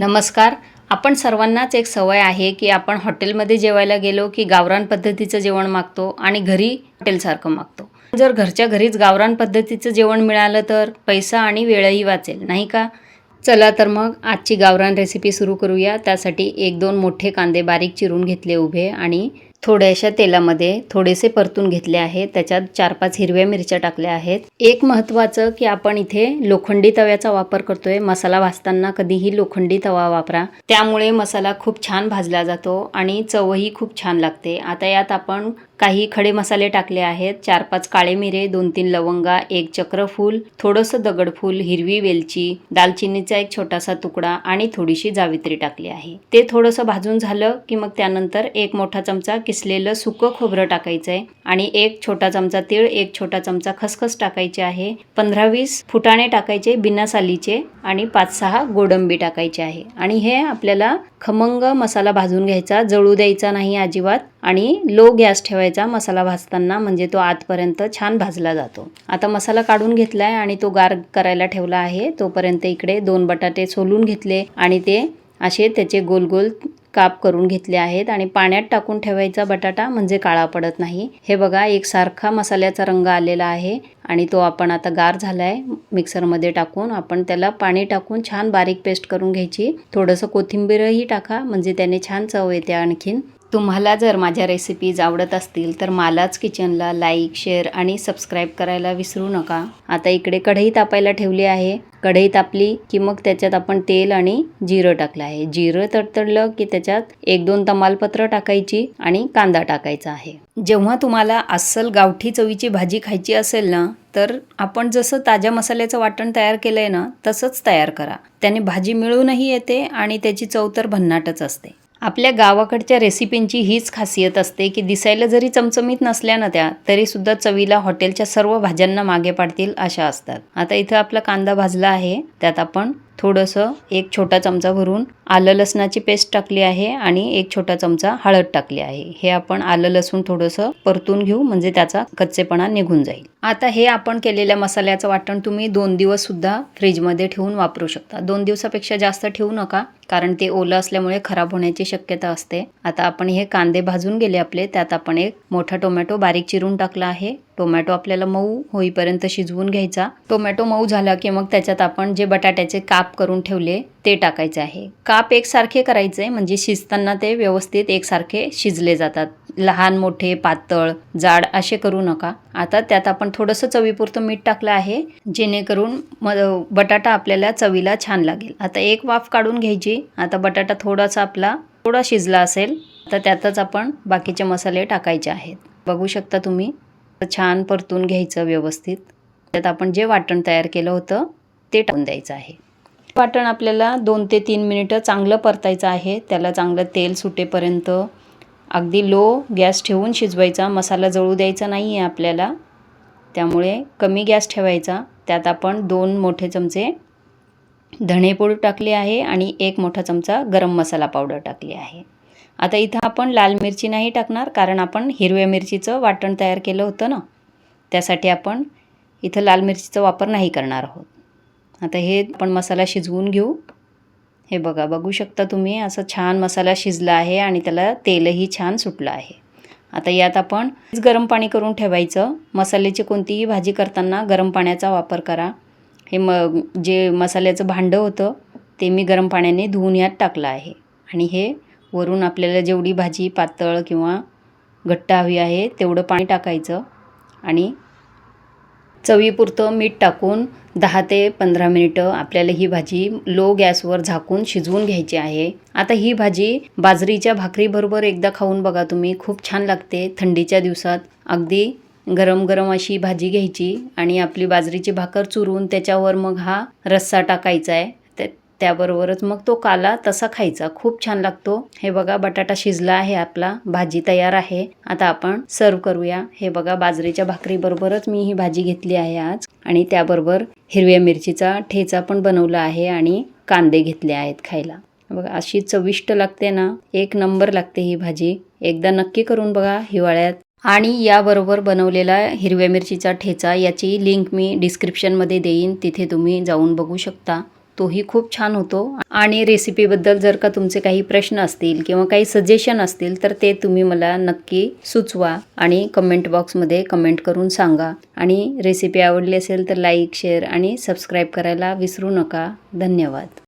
नमस्कार. आपण सर्वांनाच एक सवय आहे की आपण हॉटेलमध्ये जेवायला गेलो की गावरान पद्धतीचं जेवण मागतो आणि घरी हॉटेलसारखं मागतो. जर घरच्या घरीच गावरान पद्धतीचं जेवण मिळालं तर पैसा आणि वेळही वाचेल नाही का? चला तर मग आजची गावरान रेसिपी सुरू करूया. त्यासाठी एक दोन मोठे कांदे बारीक चिरून घेतले उभे आणि थोड्याशा तेलामध्ये थोडेसे परतून घेतले आहे. त्याच्यात चार पाच हिरव्या मिरच्या टाकल्या आहेत. एक महत्त्वाचं की आपण इथे लोखंडी तव्याचा वापर करतोय. मसाला भाजताना कधीही लोखंडी तवा वापरा. त्यामुळे मसाला खूप छान भाजला जातो आणि चवही खूप छान लागते. आता यात आपण काही खडे मसाले टाकले आहेत. चार पाच काळे मिरे दोन तीन लवंगा एक चक्रफूल थोडंसं दगडफूल हिरवी वेलची दालचिनीचा एक छोटासा तुकडा आणि थोडीशी जावित्री टाकली आहे. ते थोडंसं भाजून झालं की मग त्यानंतर एक मोठा चमचा किसलेलं सुकं खोबरं टाकायचं आहे आणि एक छोटा चमचा तीळ एक छोटा चमचा खसखस टाकायचे आहे. पंधरा वीस फुटाणे टाकायचे बिना सालीचे आणि पाच सहा गोडंबी टाकायचे आहे. आणि हे आपल्याला खमंग मसाला भाजून घ्यायचा जळू द्यायचा नाही अजिबात. आणि लो गॅस ठेवायचा मसाला भाजताना म्हणजे तो आतपर्यंत छान भाजला जातो. आता मसाला काढून घेतला आहे आणि तो गार करायला ठेवला आहे. तोपर्यंत इकडे दोन बटाटे सोलून घेतले आणि ते असे त्याचे गोल गोल काप करून घेतले आहेत. आणि पाण्यात टाकून ठेवायचा बटाटा म्हणजे काळा पडत नाही. हे बघा एक सारखा मसाल्याचा रंग आलेला आहे आणि तो आपण आता गार झाला आहे मिक्सरमध्ये टाकून आपण त्याला पाणी टाकून छान बारीक पेस्ट करून घ्यायची. थोडंसं कोथिंबीरही टाका म्हणजे त्याने छान चव येते आणखीन. तुम्हाला जर माझ्या रेसिपीज आवडत असतील तर मालाच किचनला लाईक शेअर आणि सबस्क्राईब करायला विसरू नका. आता इकडे कढई तापायला ठेवली आहे. कढई तापली की मग त्याच्यात आपण तेल आणि जिरं टाकलं आहे. जिरं तडतडलं की त्याच्यात एक दोन तमालपत्र टाकायची आणि कांदा टाकायचा आहे. जेव्हा तुम्हाला अस्सल गावठी चवीची भाजी खायची असेल ना तर आपण जसं ताज्या मसाल्याचं वाटण तयार केलंय ना तसंच तयार करा. त्याने भाजी मिळूनही येते आणि त्याची चव तर भन्नाटच असते. आपल्या गावाकडच्या रेसिपींची हीच खासियत असते की दिसायला जरी चमचमीत नसल्या ना त्या तरीसुद्धा चवीला हॉटेलच्या सर्व भाज्यांना मागे पाडतील अशा असतात. आता इथं आपला कांदा भाजला आहे त्यात आपण थोडंसं एक छोटा चमचा भरून आलं लसणाची पेस्ट टाकली आहे आणि एक छोटा चमचा हळद टाकली आहे. हे आपण आलं लसूण थोडंसं परतून घेऊ म्हणजे त्याचा कच्चेपणा निघून जाईल. आता हे आपण केलेल्या मसाल्याचं वाटण तुम्ही दोन दिवस सुद्धा फ्रीजमध्ये ठेवून वापरू शकता. दोन दिवसापेक्षा जास्त ठेवू नका कारण ते ओलं असल्यामुळे खराब होण्याची शक्यता असते. आता आपण हे कांदे भाजून गेले आपले त्यात आपण एक मोठा टोमॅटो बारीक चिरून टाकला आहे. टोमॅटो आपल्याला मऊ होईपर्यंत शिजवून घ्यायचा. टोमॅटो मऊ झाला की मग त्याच्यात आपण जे बटाट्याचे काप करून ठेवले ते टाकायचे आहे. काप एकसारखे करायचे म्हणजे शिजताना ते व्यवस्थित एकसारखे शिजले जातात. लहान मोठे पातळ जाड असे करू नका. आता त्यात आपण थोडंसं चवीपुरतं मीठ टाकलं आहे जेणेकरून म बटाटा आपल्याला चवीला छान लागेल. आता एक वाफ काढून घ्यायची. आता बटाटा थोडासा आपला थोडा शिजला असेल तर त्यातच आपण बाकीचे मसाले टाकायचे आहेत. बघू शकता तुम्ही. छान परतून घ्यायचं व्यवस्थित. त्यात आपण जे वाटण तयार केलं होतं ते टाकून द्यायचं आहे. वाटण आपल्याला दोन ते तीन मिनिटं चांगलं परतायचं आहे. त्याला चांगलं तेल सुटेपर्यंत अगदी लो गॅस ठेवून शिजवायचा. मसाला जळू द्यायचा नाही आहे आपल्याला. त्यामुळे कमी गॅस ठेवायचा. त्यात आपण दोन मोठे चमचे धणेपूड टाकले आहे आणि एक मोठा चमचा गरम मसाला पावडर टाकली आहे. आता इथं आपण लाल मिरची नाही टाकणार कारण आपण हिरव्या मिरचीचं वाटण तयार केलं होतं ना. त्यासाठी आपण इथं लाल मिरचीचा वापर नाही करणार आहोत. आता हे आपण मसाला शिजवून घेऊ. हे बघा बघू शकता तुम्ही असं छान मसाला शिजला आहे आणि त्याला तेलही छान सुटलं आहे. आता यात आपण गरम पाणी करून ठेवायचं. मसाल्याची कोणतीही भाजी करताना गरम पाण्याचा वापर करा. हे म जे मसाल्याचं भांडं होतं ते मी गरम पाण्याने धुवून यात टाकलं आहे. आणि हे वरून आपल्याला जेवढी भाजी पातळ किंवा घट्ट हवी आहे तेवढं पाणी टाकायचं आणि चवीपुरतं मीठ टाकून दहा ते पंधरा मिनिटं आपल्याला ही भाजी लो गॅसवर झाकून शिजवून घ्यायची आहे. आता ही भाजी बाजरीच्या भाकरीबरोबर एकदा खाऊन बघा तुम्ही. खूप छान लागते थंडीच्या दिवसात. अगदी गरम गरम अशी भाजी घ्यायची आणि आपली बाजरीची भाकर चुरून त्याच्यावर मग हा रस्सा टाकायचा आहे. त्याबरोबरच मग तो काला तसा खायचा. खूप छान लागतो. हे बघा बटाटा शिजला आहे आपला. भाजी तयार आहे. आता आपण सर्व करूया. हे बघा बाजरीच्या भाकरीबरोबरच मी ही भाजी घेतली आहे आज. आणि त्याबरोबर हिरव्या मिरचीचा ठेचा पण बनवला आहे आणि कांदे घेतले आहेत खायला. बघा अशी चविष्ट लागते ना. एक नंबर लागते ही भाजी. एकदा नक्की करून बघा हिवाळ्यात. आणि याबरोबर बनवलेला हिरव्या मिरचीचा ठेचा याची लिंक मी डिस्क्रिप्शनमध्ये देईन. तिथे तुम्ही जाऊन बघू शकता. तोही खूप छान होतो. आणि रेसिपीबद्दल जर का तुमचे काही प्रश्न असतील किंवा काही सजेशन असतील तर ते तुम्ही मला नक्की सुचवा आणि कमेंट बॉक्समध्ये कमेंट करून सांगा. आणि रेसिपी आवडली असेल तर लाईक शेअर आणि सबस्क्राईब करायला विसरू नका. धन्यवाद.